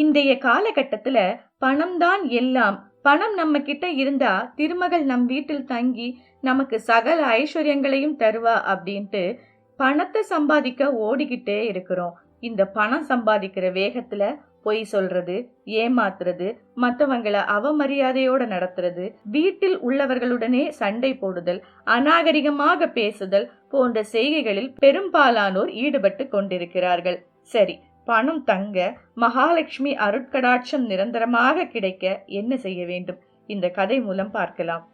இன்றைய காலகட்டத்தில் பணம் தான் எல்லாம். பணம் நம்ம கிட்ட இருந்தா திருமகள் நம் வீட்டில் தங்கி நமக்கு சகல ஐஸ்வர்யங்களையும் தருவா அப்படின்ட்டு பணத்தை சம்பாதிக்க ஓடிக்கிட்டே இருக்கிறோம். இந்த பணம் சம்பாதிக்கிற வேகத்துல பொய் சொல்றது ஏமாத்துறது மற்றவங்களை அவமரியாதையோட நடத்துறது வீட்டில் உள்ளவர்களுடனே சண்டை போடுதல் அநாகரிகமாக பேசுதல் போன்ற செய்கைகளில் பெரும்பாலானோர் ஈடுபட்டு கொண்டிருக்கிறார்கள். சரி பணம் தங்க மகாலட்சுமி அருட்கடாட்சம் நிரந்தரமாக கிடைக்க என்ன செய்ய வேண்டும்? இந்த கதை மூலம் பார்க்கலாம்.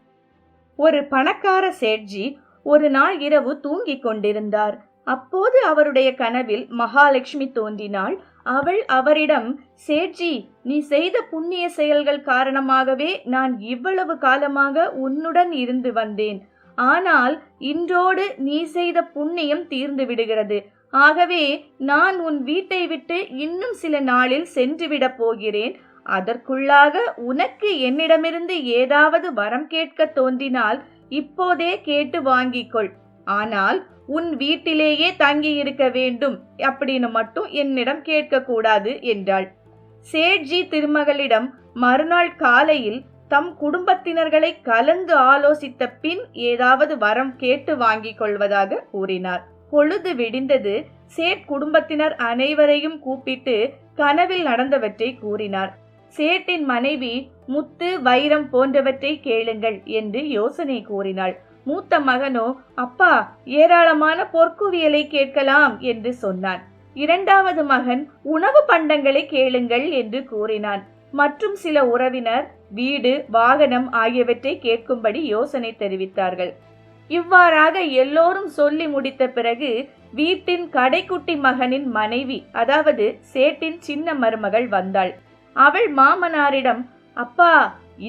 ஒரு பணக்கார சேட்ஜி ஒரு நாள் இரவு தூங்கிக் கொண்டிருந்தார். அப்போது அவருடைய கனவில் மகாலட்சுமி தோன்றினாள். அவள் அவரிடம் சேட்ஜி நீ செய்த புண்ணிய செயல்கள் காரணமாகவே நான் இவ்வளவு காலமாக உன்னுடன் இருந்து வந்தேன். ஆனால் இன்றோடு நீ செய்த புண்ணியம் தீர்ந்து விடுகிறது. ஆகவே நான் உன் வீட்டை விட்டு இன்னும் சில நாளில் சென்றுவிடப் போகிறேன். அதற்குள்ளாக உனக்கு என்னிடமிருந்து ஏதாவது வரம் கேட்க தோன்றினால் இப்போதே கேட்டு வாங்கிக்கொள். ஆனால் உன் வீட்டிலேயே தங்கி இருக்க வேண்டும். அப்படின்னு மட்டும் என்னிடம் கேட்க கூடாது என்றாள். சேட்ஜி திருமகளிடம் மறுநாள் காலையில் தம் குடும்பத்தினர்களை கலந்து ஆலோசித்த பின் ஏதாவது வரம் கேட்டு வாங்கிக் கொள்வதாக கூறினார். பொழுது விடிந்தது. சேட் குடும்பத்தினர் அனைவரையும் கூப்பிட்டு கனவில் நடந்தவற்றை கூறினார். சேட்டின் மனைவி முத்து வைரம் போன்றவற்றை கேளுங்கள் என்று யோசனை கூறினாள். மூத்த மகனோ அப்பா ஏராளமான பொற்குவியலை கேட்கலாம் என்று சொன்னான். இரண்டாவது மகன் உணவு பண்டங்களை கேளுங்கள் என்று கூறினான். மற்றும் சில உறவினர் வீடு வாகனம் ஆகியவற்றை கேட்கும்படி யோசனை தெரிவித்தார்கள். இவ்வாறாக எல்லோரும் சொல்லி முடித்த பிறகு வீட்டின் கடைக்குட்டி மகனின் மனைவி அதாவது சேட்டின் சின்ன மருமகள் வந்தாள். அவள் மாமனாரிடம் அப்பா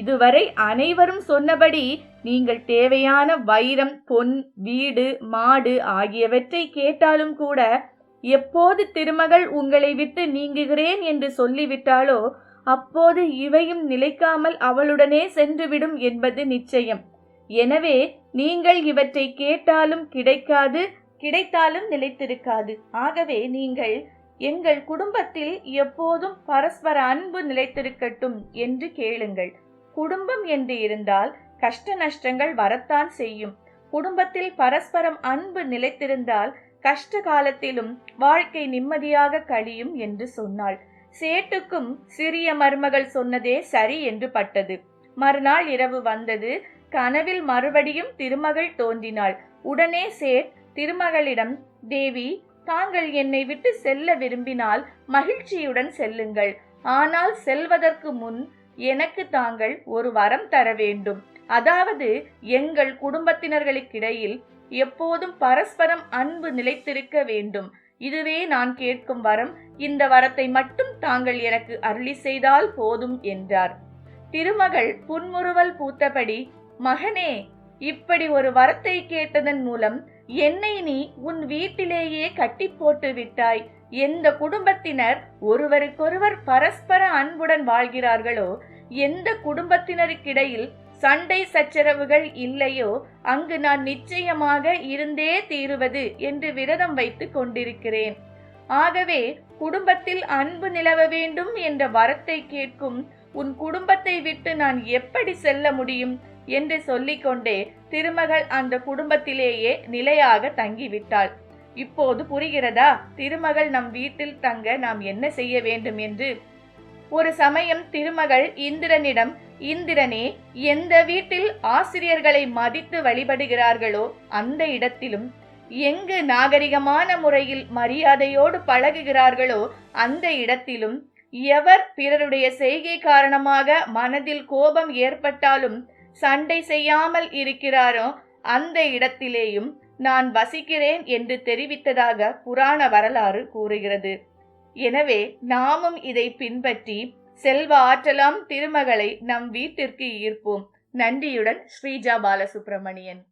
இதுவரை அனைவரும் சொன்னபடி நீங்கள் தேவையான வைரம் பொன் வீடு மாடு ஆகியவற்றை கேட்டாலும் கூட எப்போது திருமகள் உங்களை விட்டு நீங்குகிறேன் என்று சொல்லிவிட்டாலோ அப்போது இவையும் நிலைக்காமல் அவளுடனே சென்றுவிடும் என்பது நிச்சயம். எனவே நீங்கள் இவற்றை கேட்டாலும் கிடைக்காது கிடைத்தாலும் நிலைத்திருக்காது. ஆகவே நீங்கள் எங்கள் குடும்பத்தில் எப்போதும் பரஸ்பர அன்பு நிலைத்திருக்கட்டும் என்று கேளுங்கள். குடும்பம் என்று இருந்தால் கஷ்ட நஷ்டங்கள் வரத்தான் செய்யும். குடும்பத்தில் பரஸ்பரம் அன்பு நிலைத்திருந்தால் கஷ்ட காலத்திலும் வாழ்க்கை நிம்மதியாக கழியும் என்று சொன்னாள். சேட்டுக்கும் சிறிய மருமகள் சொன்னதே சரி என்று பட்டது. மறுநாள் இரவு வந்தது. கனவில் மறுபடியும் திருமகள் தோன்றினாள். உடனே சேட் திருமகளிடம் தேவி தாங்கள் என்னை விட்டு செல்ல விரும்பினால் மகிழ்ச்சியுடன் செல்லுங்கள். ஆனால் செல்வதற்கு முன் எனக்கு தாங்கள் ஒரு வரம் தர வேண்டும். அதாவது எங்கள் குடும்பத்தினர்களுக்கிடையில் எப்போதும் பரஸ்பரம் அன்பு நிலைத்திருக்க வேண்டும். இதுவே நான் கேட்கும் வரம். இந்த வரத்தை மட்டும் தாங்கள் எனக்கு அருளி செய்தால் போதும் என்றார். திருமகள் புன்முறுவல் பூத்தபடி மகனே இப்படி ஒரு வரத்தை கேட்டதன் மூலம் என்னை நீ உன் வீட்டிலேயே கட்டி போட்டு விட்டாய். எந்த குடும்பத்தினர் ஒருவருக்கொருவர் பரஸ்பர அன்புடன் வாழ்கிறார்களோ எந்த குடும்பத்தினருக்கிடையில் சண்டை சச்சரவுகள் இல்லையோ அங்கு நான் நிச்சயமாக இருந்தே தீருவது என்று விரதம் வைத்துக் கொண்டிருக்கிறேன். ஆகவே குடும்பத்தில் அன்பு நிலவ வேண்டும் என்ற வரத்தை கேட்கும் உன் குடும்பத்தை விட்டு நான் எப்படி செல்ல முடியும் என்று சொல்லிக்கொண்டே திருமகள் அந்த குடும்பத்திலேயே நிலையாக தங்கிவிட்டாள். இப்போது புரிகிறதா? திருமகள் நம் வீட்டில் தங்க நாம் என்ன செய்ய வேண்டும் என்று? ஒரு சமயம் திருமகள் இந்திரனிடம் இந்திரனே எந்த வீட்டில் ஆசிரியர்களை மதித்து வழிபடுகிறார்களோ அந்த இடத்திலும் எங்கு நாகரிகமான முறையில் மரியாதையோடு பழகுகிறார்களோ அந்த இடத்திலும் எவர் பிறருடைய செய்கை காரணமாக மனதில் கோபம் ஏற்பட்டாலும் சண்டை செய்யாமல் இருக்கிறாரோ அந்த இடத்திலேயும் நான் வசிக்கிறேன் என்று தெரிவித்ததாக புராண வரலாறு கூறுகிறது. எனவே நாமும் இதை பின்பற்றி செல்வ ஆற்றலாம் திருமகளை நம் வீட்டிற்கு ஈர்ப்போம். நன்றியுடன் ஸ்ரீஜா பாலசுப்ரமணியன்.